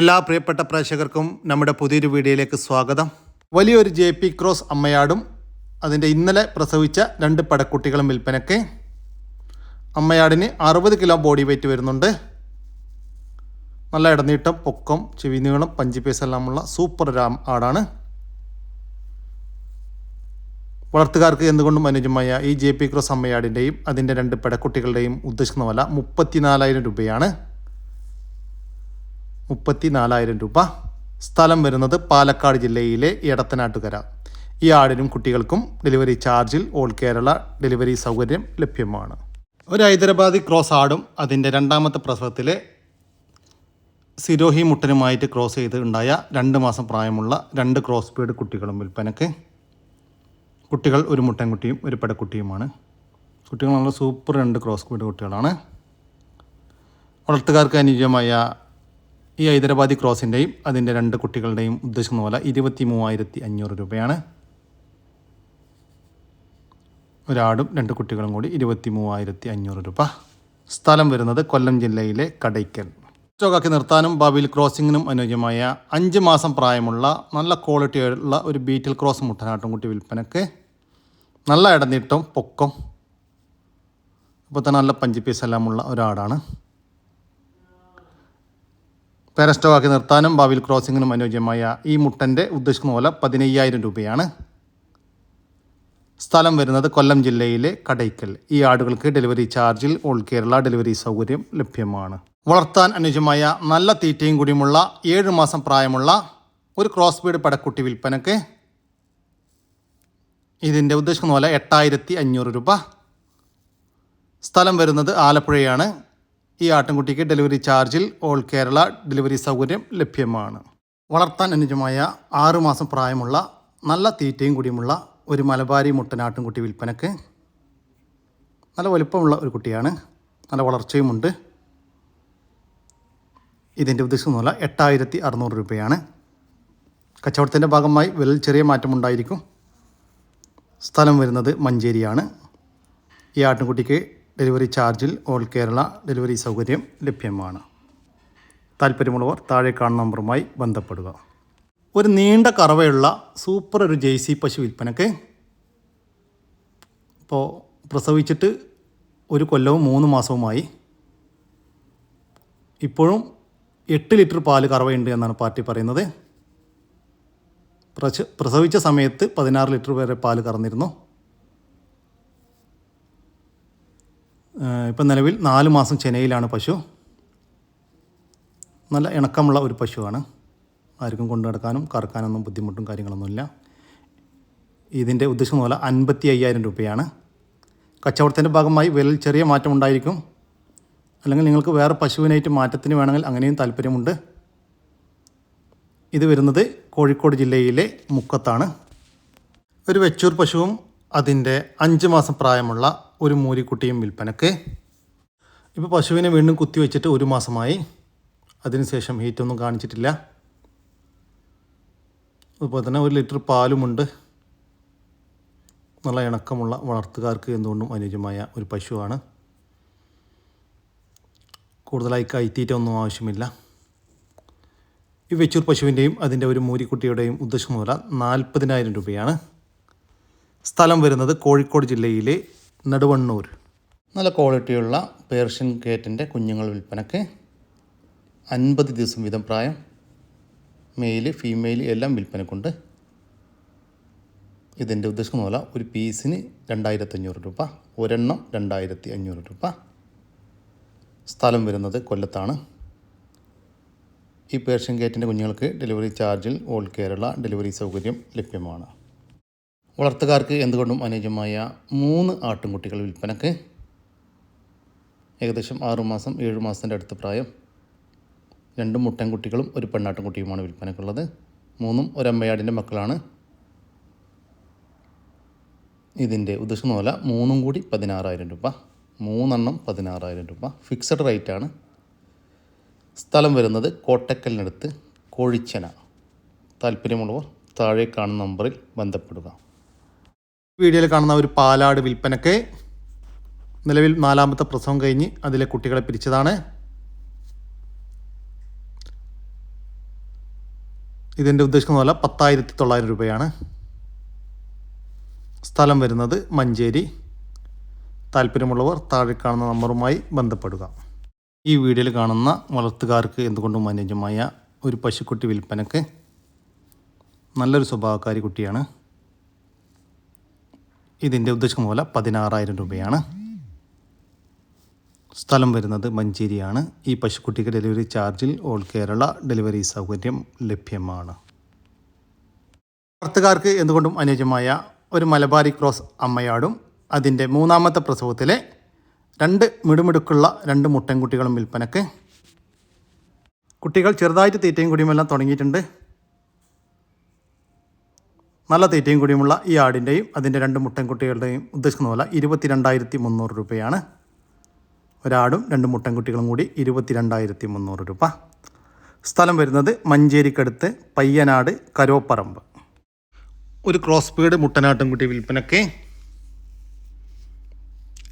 എല്ലാ പ്രിയപ്പെട്ട പ്രേക്ഷകർക്കും നമ്മുടെ പുതിയൊരു വീഡിയോയിലേക്ക് സ്വാഗതം. വലിയൊരു ജെ പി ക്രോസ് അമ്മയാടും അതിന്റെ ഇന്നലെ പ്രസവിച്ച രണ്ട് പടക്കുട്ടികളും വിൽപ്പനയ്ക്ക്. അമ്മയാടിന് അറുപത് കിലോ ബോഡി വെയിറ്റ് വരുന്നുണ്ട്. നല്ല ഇടനീട്ടം പൊക്കം ചെവി നീളം പഞ്ച് പീസ് എല്ലാമുള്ള സൂപ്പർ രാം ആടാണ്. വളർത്തുകാർക്ക് എന്തുകൊണ്ടും അനുജമായ ഈ ജെ പി ക്രോസ് അമ്മയാടിന്റെയും അതിന്റെ രണ്ട് പെടക്കുട്ടികളുടെയും ഉദ്ദേശിക്കുന്ന വില മുപ്പത്തിനാലായിരം രൂപയാണ്. മുപ്പത്തി നാലായിരം രൂപ. സ്ഥലം വരുന്നത് പാലക്കാട് ജില്ലയിലെ എടത്തനാട്ടുകര. ഈ ആടിനും കുട്ടികൾക്കും ഡെലിവറി ചാർജിൽ ഓൾ കേരള ഡെലിവറി സൗകര്യം ലഭ്യമാണ്. ഒരു ഹൈദരാബാദി ക്രോസ് ആടും അതിന്റെ രണ്ടാമത്തെ പ്രസവത്തിലെ സിരോഹി മുട്ടനുമായിട്ട് ക്രോസ് ചെയ്ത് ഉണ്ടായ രണ്ട് മാസം പ്രായമുള്ള രണ്ട് ക്രോസ് ബീഡ് കുട്ടികളും വിൽപ്പനക്ക് കുട്ടികൾ ഒരു മുട്ടൻകുട്ടിയും ഒരു പെടക്കുട്ടിയുമാണ്. കുട്ടികൾ നല്ല സൂപ്പർ രണ്ട് ക്രോസ് ബീഡ് കുട്ടികളാണ്. വളർത്തുകാർക്ക് അനുയോജ്യമായ ഈ ഹൈദരാബാദി ക്രോസിന്റെയും അതിന്റെ രണ്ട് കുട്ടികളുടെയും ഉദ്ദേശിക്കുന്ന പോലെ ഇരുപത്തി മൂവായിരത്തി അഞ്ഞൂറ് രൂപയാണ്. ഒരാടും രണ്ട് കുട്ടികളും കൂടി ഇരുപത്തി മൂവായിരത്തി അഞ്ഞൂറ് രൂപ. സ്ഥലം വരുന്നത് കൊല്ലം ജില്ലയിലെ കടയ്ക്കൽ. സ്റ്റോക്കാക്കി നിർത്താനും ബാബിൽ ക്രോസിങ്ങിനും അനുയോജ്യമായ അഞ്ച് മാസം പ്രായമുള്ള നല്ല ക്വാളിറ്റിയുള്ള ഒരു ബീറ്റിൽ ക്രോസ് മുട്ടനാട്ടുംകുട്ടി വിൽപ്പനക്ക്. നല്ല ഇടനീട്ടം പൊക്കം ഇപ്പോൾ തന്നെ നല്ല പഞ്ച് പീസ് എല്ലാമുള്ള ഒരാടാണ്. പേര സ്റ്റോക്കാക്കി നിർത്താനും ഭാവിയിൽ ക്രോസിങ്ങിനും അനുയോജ്യമായ ഈ മുട്ടന്റെ ഉദ്ദേശിക്കുന്ന പോലെ പതിനയ്യായിരം രൂപയാണ്. സ്ഥലം വരുന്നത് കൊല്ലം ജില്ലയിലെ കടയ്ക്കൽ. ഈ ആടുകൾക്ക് ഡെലിവറി ചാർജിൽ ഓൾ കേരള ഡെലിവറി സൗകര്യം ലഭ്യമാണ്. വളർത്താൻ അനുയോജ്യമായ നല്ല തീറ്റയും കൂടിയുമുള്ള ഏഴ് മാസം പ്രായമുള്ള ഒരു ക്രോസ് ബീഡ് പടക്കുട്ടി വിൽപ്പനക്ക് ഇതിന്റെ ഉദ്ദേശിക്കുന്ന പോലെ എട്ടായിരത്തി അഞ്ഞൂറ് രൂപ. സ്ഥലം വരുന്നത് ആലപ്പുഴയാണ്. ഈ ആട്ടിൻകുട്ടിക്ക് ഡെലിവറി ചാർജിൽ ഓൾ കേരള ഡെലിവറി സൗകര്യം ലഭ്യമാണ്. വളർത്താൻ അനുജമായ ആറുമാസം പ്രായമുള്ള നല്ല തീറ്റയും കൂടിയുമുള്ള ഒരു മലബാരി മുട്ടനാട്ടിൻകുട്ടി വിൽപ്പനക്ക് നല്ല വലുപ്പമുള്ള ഒരു കുട്ടിയാണ്. നല്ല വളർച്ചയുമുണ്ട് ഇതിന്റെ ഉദ്ദേശമൊന്നുമല്ല എട്ടായിരത്തി അറുന്നൂറ് രൂപയാണ്. കച്ചവടത്തിന്റെ ഭാഗമായി വില ചെറിയ മാറ്റമുണ്ടായിരിക്കും സ്ഥലം വരുന്നത് മഞ്ചേരിയാണ്. ഈ ആട്ടിൻകുട്ടിക്ക് ഡെലിവറി ചാർജിൽ ഓൾ കേരള ഡെലിവറി സൗകര്യം ലഭ്യമാണ്. താല്പര്യമുള്ളവർ താഴെ കാണുന്ന നമ്പറുമായി ബന്ധപ്പെടുക. ഒരു നീണ്ട കറവയുള്ള സൂപ്പർ ഒരു ജെയ്സി പശു വിൽപ്പനക്ക് ഇപ്പോൾ പ്രസവിച്ചിട്ട് ഒരു കൊല്ലവും മൂന്ന് മാസവുമായി ഇപ്പോഴും എട്ട് ലിറ്റർ പാൽ കറവയുണ്ട് എന്നാണ് പാർട്ടി പറയുന്നത്. പ്രസവിച്ച സമയത്ത് പതിനാറ് ലിറ്റർ വരെ പാൽ കറന്നിരുന്നു. ഇപ്പം നിലവിൽ നാല് മാസം ചെനയിലാണ് പശു. നല്ല ഇണക്കമുള്ള ഒരു പശുവാണ്. ആർക്കും കൊണ്ടു നടക്കാനും കറക്കാനൊന്നും ബുദ്ധിമുട്ടും കാര്യങ്ങളൊന്നുമില്ല. ഇതിന്റെ ഉദ്ദേശം പോലെ അൻപത്തി അയ്യായിരം രൂപയാണ്. കച്ചവടത്തിന്റെ ഭാഗമായി വിലയിൽ ചെറിയ മാറ്റം ഉണ്ടായിരിക്കും. അല്ലെങ്കിൽ നിങ്ങൾക്ക് വേറെ പശുവിനായിട്ട് മാറ്റത്തിന് വേണമെങ്കിൽ അങ്ങനെയും താല്പര്യമുണ്ട്. ഇത് വരുന്നത് കോഴിക്കോട് ജില്ലയിലെ മുക്കത്താണ്. ഒരു വെച്ചൂർ പശുവും അതിന്റെ അഞ്ച് മാസം പ്രായമുള്ള ഒരു മൂരിക്കുട്ടിയും വിൽപ്പനക്ക്. ഇപ്പോൾ പശുവിനെ വീണ്ടും കുത്തി വെച്ചിട്ട് ഒരു മാസമായി. അതിനുശേഷം ഹീറ്റൊന്നും കാണിച്ചിട്ടില്ല. അതുപോലെ തന്നെ ഒരു ലിറ്റർ പാലുമുണ്ട്. നല്ല ഇണക്കമുള്ള വളർത്തുകാർക്ക് എന്തുകൊണ്ടും അനുയോജ്യമായ ഒരു പശുവാണ്. കൂടുതലായി കൈത്തീറ്റ ഒന്നും ആവശ്യമില്ല. ഈ വെച്ചൂർ പശുവിന്റെയും അതിന്റെ ഒരു മൂരിക്കുട്ടിയുടെയും ഉദ്ദേശം മുതല നാൽപ്പതിനായിരം രൂപയാണ്. സ്ഥലം വരുന്നത് കോഴിക്കോട് ജില്ലയിലെ നെടുവണ്ണൂർ. നല്ല ക്വാളിറ്റിയുള്ള പേർഷ്യൻ കേറ്റിന്റെ കുഞ്ഞുങ്ങൾ വിൽപ്പനയ്ക്ക് അൻപത് ദിവസം വീതം പ്രായം. മെയിൽ ഫീമെയിൽ എല്ലാം വിൽപ്പനക്കുണ്ട് ഇതിന്റെ ഉദ്ദേശം പോലെ ഒരു പീസിന് രണ്ടായിരത്തഞ്ഞൂറ് രൂപ ഒരെണ്ണം രണ്ടായിരത്തി അഞ്ഞൂറ് രൂപ. സ്ഥലം വരുന്നത് കൊല്ലത്താണ്. ഈ പേർഷ്യൻ ഗേറ്റിന്റെ കുഞ്ഞുങ്ങൾക്ക് ഡെലിവറി ചാർജിൽ ഓൾ കേരള ഡെലിവറി സൗകര്യം ലഭ്യമാണ്. വളർത്തുകാർക്ക് എന്തുകൊണ്ടും അനുയോജ്യമായ മൂന്ന് ആട്ടിൻകുട്ടികൾ വിൽപ്പനക്ക്. ഏകദേശം ആറുമാസം ഏഴ് മാസത്തിന്റെ അടുത്ത പ്രായം. രണ്ട് മുട്ടൻകുട്ടികളും ഒരു പെണ്ണാട്ടിൻകുട്ടിയുമാണ് വിൽപ്പനക്കുള്ളത്. മൂന്നും ഒരമ്മയാടിന്റെ മക്കളാണ്. ഇതിന്റെ ഉദ്ദേശം പോലെ മൂന്നും കൂടി പതിനാറായിരം രൂപ. മൂന്നെണ്ണം പതിനാറായിരം രൂപ. ഫിക്സഡ് റേറ്റ് ആണ് സ്ഥലം വരുന്നത് കോട്ടക്കലിനടുത്ത് കോഴിച്ചന. താല്പര്യമുള്ളവർ താഴെ കാണുന്ന നമ്പറിൽ ബന്ധപ്പെടുക. വീഡിയോയിൽ കാണുന്ന ഒരു പാലാട് വിൽപ്പനക്ക് നിലവിൽ നാലാമത്തെ പ്രസവം കഴിഞ്ഞ് അതിലെ കുട്ടികളെ പിരിച്ചതാണ്. ഇതിന്റെ ഉദ്ദേശിക്കുന്ന പോലെ പത്തായിരത്തി തൊള്ളായിരം രൂപയാണ്. സ്ഥലം വരുന്നത് മഞ്ചേരി. താല്പര്യമുള്ളവർ താഴെ കാണുന്ന നമ്പറുമായി ബന്ധപ്പെടുക. ഈ വീഡിയോയിൽ കാണുന്ന വളർത്തുകാർക്ക് എന്തുകൊണ്ടും അനുയോജ്യമായ ഒരു പശുക്കുട്ടി വിൽപ്പനക്ക് നല്ലൊരു സ്വഭാവക്കാരി കുട്ടിയാണ്. ഇതിന്റെ ഉദ്ദേശിക്കുന്ന പോലെ പതിനാറായിരം രൂപയാണ്. സ്ഥലം വരുന്നത് മഞ്ചേരിയാണ്. ഈ പശുക്കുട്ടിക്ക് ഡെലിവറി ചാർജിൽ ഓൾ കേരള ഡെലിവറി സൗകര്യം ലഭ്യമാണ്. വളർത്തുകാർക്ക് എന്തുകൊണ്ടും അനുയോജ്യമായ ഒരു മലബാരി ക്രോസ് അമ്മയാടും അതിന്റെ മൂന്നാമത്തെ പ്രസവത്തിലെ രണ്ട് മിടുമിടുക്കുള്ള രണ്ട് മുട്ടൻകുട്ടികളും വിൽപ്പനക്ക്. കുട്ടികൾ ചെറുതായിട്ട് തീറ്റയും കുടിയുമെല്ലാം തുടങ്ങിയിട്ടുണ്ട്. നല്ല തീറ്റയും കൂടിയുമുള്ള ഈ ആടിന്റെയും അതിന്റെ രണ്ട് മുട്ടൻകുട്ടികളുടെയും ഉദ്ദേശിക്കുന്ന പോലെ ഇരുപത്തിരണ്ടായിരത്തി മുന്നൂറ് രൂപയാണ്. ഒരാടും രണ്ട് മുട്ടൻകുട്ടികളും കൂടി ഇരുപത്തിരണ്ടായിരത്തി മുന്നൂറ് രൂപ. സ്ഥലം വരുന്നത് മഞ്ചേരിക്കടുത്ത് പയ്യനാട് കരോപ്പറമ്പ്. ഒരു ക്രോസ് ബീഡ് മുട്ടനാട്ടുംകുട്ടി വിൽപ്പനയ്ക്ക്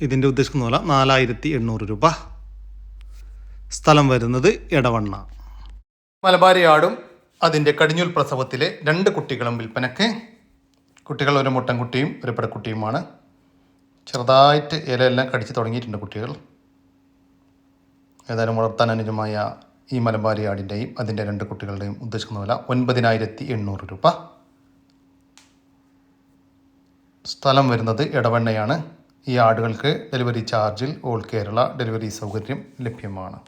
ഇതിന്റെ ഉദ്ദേശിക്കുന്ന പോലെ നാലായിരത്തി എണ്ണൂറ് രൂപ. സ്ഥലം വരുന്നത് എടവണ്ണ. മലബാരി ആടും അതിന്റെ കടിഞ്ഞൂൽ പ്രസവത്തിലെ രണ്ട് കുട്ടികളും വിൽപ്പനയ്ക്ക്. കുട്ടികൾ ഒരു മുട്ടൻകുട്ടിയും ഒരു പെടക്കുട്ടിയുമാണ് ചെറുതായിട്ട് ഇലയെല്ലാം കടിച്ച് തുടങ്ങിയിട്ടുണ്ട് കുട്ടികൾ. ഏതായാലും വളർത്താൻ അനുജമായ ഈ മലബാരി ആടിന്റെയും അതിന്റെ രണ്ട് കുട്ടികളുടെയും ഉദ്ദേശിക്കുന്ന വില ഒൻപതിനായിരത്തി എണ്ണൂറ് രൂപ. സ്ഥലം വരുന്നത് ഇടവണ്ണയാണ് ഈ ആടുകൾക്ക് ഡെലിവറി ചാർജിൽ ഓൾ കേരള ഡെലിവറി സൗകര്യം ലഭ്യമാണ്.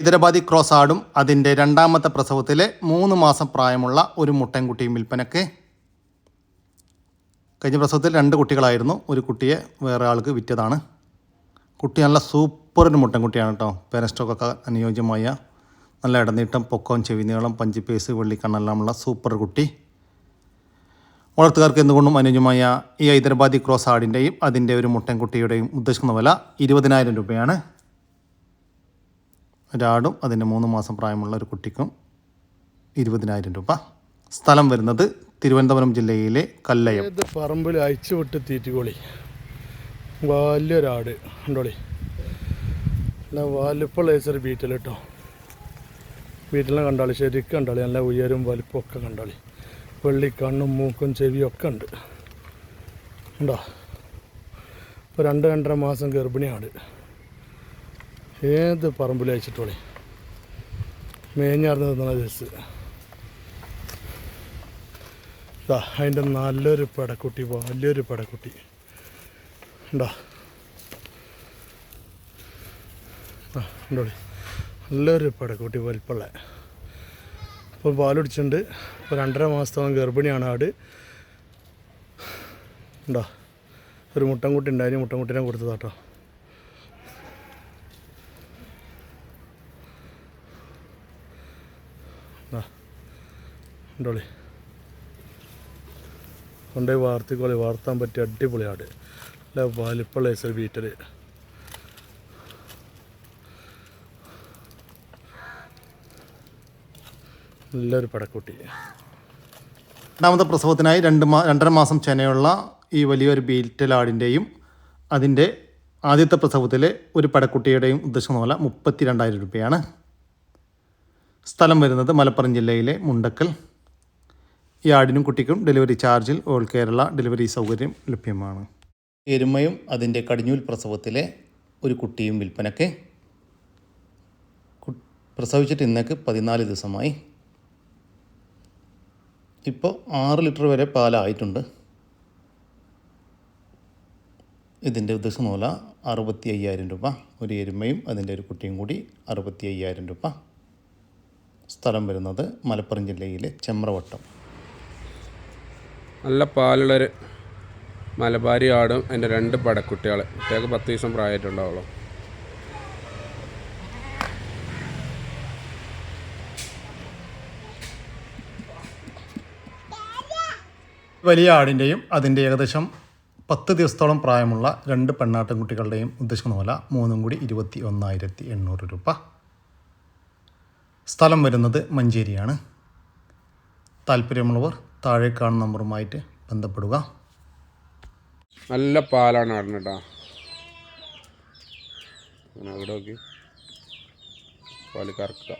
ഹൈദരാബാദി ക്രോസ് ആടും അതിന്റെ രണ്ടാമത്തെ പ്രസവത്തിലെ മൂന്ന് മാസം പ്രായമുള്ള ഒരു മുട്ടൻകുട്ടിയും വിൽപ്പനയ്ക്ക് കഴിഞ്ഞ പ്രസവത്തിൽ രണ്ട് കുട്ടികളായിരുന്നു. ഒരു കുട്ടിയെ വേറെ ആൾക്ക് വിറ്റതാണ്. കുട്ടി നല്ല സൂപ്പർ ഒരു മുട്ടൻകുട്ടിയാണ് കേട്ടോ. പേരസ്റ്റോക്കൊക്കെ അനുയോജ്യമായ നല്ല ഇടനീട്ടം പൊക്കവും ചെവിനീളം പഞ്ചിപ്പേസ് വെള്ളിക്കണ്ണെല്ലാമുള്ള സൂപ്പർ കുട്ടി. വളർത്തുകാർക്ക് എന്തുകൊണ്ടും അനുയോജ്യമായ ഈ ഹൈദരാബാദി ക്രോസ് ആടിന്റെയും അതിന്റെ ഒരു മുട്ടൻകുട്ടിയുടെയും ഉദ്ദേശിക്കുന്ന വില ഇരുപതിനായിരം രൂപയാണ്. ഒരാടും അതിന്റെ മൂന്ന് മാസം പ്രായമുള്ള ഒരു കുട്ടിക്കും ഇരുപതിനായിരം രൂപ. സ്ഥലം വരുന്നത് തിരുവനന്തപുരം ജില്ലയിലെ കല്ലയം. പറമ്പിൽ അയച്ചു വിട്ട് തീറ്റുകോളി. വലിയൊരാട്. ഉണ്ടോളി വലിപ്പമുള്ള ലേസറി ബീറ്റൽ കേട്ടോ വീട്ടിലെ കണ്ടാളി ശരിക്കും കണ്ടാളി നല്ല ഉയരും വലിപ്പമൊക്കെ കണ്ടാളി. വെള്ളി കണ്ണും മൂക്കും ചെവിയും ഒക്കെ ഉണ്ട്. ഉണ്ടോ? ഇപ്പോൾ രണ്ട് രണ്ടര മാസം ഗർഭിണിയാണ് ഏത് പറമ്പിൽ അയച്ചിട്ടോളി. മേഞ്ഞാർന്ന് നിന്ന ജസ് അതിന്റെ നല്ലൊരു പടക്കുട്ടി വലിയൊരു പടക്കുട്ടി. ഉണ്ടോ? ആ ഉണ്ടോ നല്ലൊരു പടക്കുട്ടി വലിപ്പമുള്ള. ഇപ്പോൾ പാലുടിച്ചിട്ടുണ്ട്. ഇപ്പോൾ രണ്ടര മാസത്തോളം ഗർഭിണിയാണ് ആട്. ഉണ്ടോ? ഒരു മുട്ടൻകുട്ടി ഉണ്ടായിരുന്നു മുട്ടൻകുട്ടീനെ കൊടുത്തതാട്ടോ. ഉണ്ടോളി. കൊണ്ടുപോയി വാർത്തിക്കോളി വാർത്താൻ പറ്റിയ അടിപൊളി ആട്. നല്ല വലിപ്പമുള്ള എസർ ബീറ്റർ നല്ലൊരു പടക്കുട്ടി. രണ്ടാമത്തെ പ്രസവത്തിനായി രണ്ട് മാ രണ്ടര മാസം ചെനയുള്ള ഈ വലിയൊരു ബീറ്റലാടിന്റെയും അതിന്റെ ആദ്യത്തെ പ്രസവത്തിലെ ഒരു പടക്കുട്ടിയുടെയും ഉദ്ദേശം പോലെ മുപ്പത്തി രണ്ടായിരം രൂപയാണ്. സ്ഥലം വരുന്നത് മലപ്പുറം ജില്ലയിലെ മുണ്ടക്കൽ. ഈ ആടിനും കുട്ടിക്കും ഡെലിവറി ചാർജിൽ ഓൾ കേരള ഡെലിവറി സൗകര്യം ലഭ്യമാണ്. എരുമയും അതിന്റെ കടിഞ്ഞൂൽ പ്രസവത്തിലെ ഒരു കുട്ടിയും വിൽപ്പനയ്ക്ക് പ്രസവിച്ചിട്ട് ഇന്നേക്ക് പതിനാല് ദിവസമായി. ഇപ്പോൾ ആറ് ലിറ്റർ വരെ പാലായിട്ടുണ്ട്. ഇതിന്റെ ഉദ്ദേശം മൂല അറുപത്തി അയ്യായിരം രൂപ. ഒരു എരുമയും അതിന്റെ ഒരു കുട്ടിയും കൂടി അറുപത്തി അയ്യായിരം രൂപ. സ്ഥലം വരുന്നത് മലപ്പുറം ജില്ലയിലെ ചെമ്രവട്ടം. നല്ല പാലുള്ളൊരു മലബാരി ആടും എന്റെ രണ്ട് പടക്കുട്ടികൾ. കുട്ടികൾക്ക് പത്ത് ദിവസം പ്രായമായിട്ടുണ്ടാവുള്ളൂ. വലിയ ആടിന്റെയും അതിന്റെ ഏകദേശം പത്ത് ദിവസത്തോളം പ്രായമുള്ള രണ്ട് പെണ്ണാട്ടിൻകുട്ടികളുടെയും ഉദ്ദേശിക്കുന്ന പോലെ മൂന്നും കൂടി ഇരുപത്തി ഒന്നായിരത്തി എണ്ണൂറ് രൂപ. സ്ഥലം വരുന്നത് മഞ്ചേരിയാണ്. താല്പര്യമുള്ളവർ താഴെ കാണുന്ന നമ്പറുമായിട്ട് ബന്ധപ്പെടുക. നല്ല പാലാണ് ആടുന്ന അവിടെ പാൽ കറക്കുക.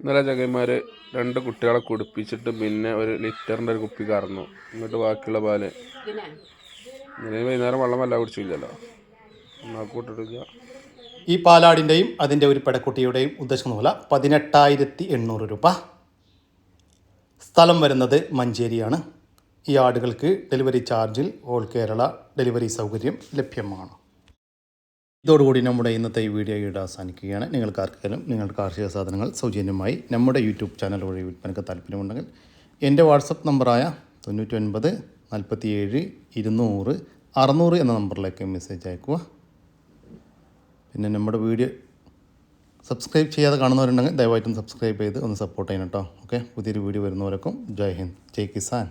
ഇന്നലെ ചങ്ങന്മാർ രണ്ട് കുട്ടികളെ കുടിപ്പിച്ചിട്ട് പിന്നെ ഒരു ലിറ്ററിന്റെ ഒരു കുപ്പി കറന്നു. എന്നിട്ട് ബാക്കിയുള്ള പാൽ. ഇന്നലെ വൈകുന്നേരം വെള്ളം വല്ല കുടിച്ചില്ലല്ലോ. കൂട്ടിട്ടില്ല ഈ പാലാടിന്റെയും അതിന്റെ ഒരു പെടക്കുട്ടിയുടെയും ഉദ്ദേശം വില പതിനെട്ടായിരത്തി എണ്ണൂറ് രൂപ. സ്ഥലം വരുന്നത് മഞ്ചേരിയാണ്. ഈ ആടുകൾക്ക് ഡെലിവറി ചാർജിൽ ഓൾ കേരള ഡെലിവറി സൗകര്യം ലഭ്യമാണ്. ഇതോടുകൂടി നമ്മുടെ ഇന്നത്തെ ഈ വീഡിയോ ഇവിടെ അവസാനിക്കുകയാണ്. നിങ്ങൾക്ക് ആർക്കെങ്കിലും നിങ്ങളുടെ കാർഷിക സാധനങ്ങൾ സൗജന്യമായി നമ്മുടെ യൂട്യൂബ് ചാനൽ വഴി വിൽപ്പനയ്ക്ക് താല്പര്യമുണ്ടെങ്കിൽ എന്റെ വാട്സപ്പ് നമ്പറായ തൊണ്ണൂറ്റി നാൽപ്പത്തിയേഴ് ഇരുന്നൂറ് അറുന്നൂറ് എന്ന നമ്പറിലേക്ക് മെസ്സേജ് അയക്കുക. പിന്നെ നമ്മുടെ വീഡിയോ സബ്സ്ക്രൈബ് ചെയ്യാതെ കാണുന്നവരുണ്ടെങ്കിൽ ദയവായിട്ടും സബ്സ്ക്രൈബ് ചെയ്ത് ഒന്ന് സപ്പോർട്ട് ചെയ്യണം കേട്ടോ ഓക്കെ പുതിയൊരു വീഡിയോ വരുന്നവരൊക്കെ ജയ് ഹിന്ദ് ജയ് കിസാൻ.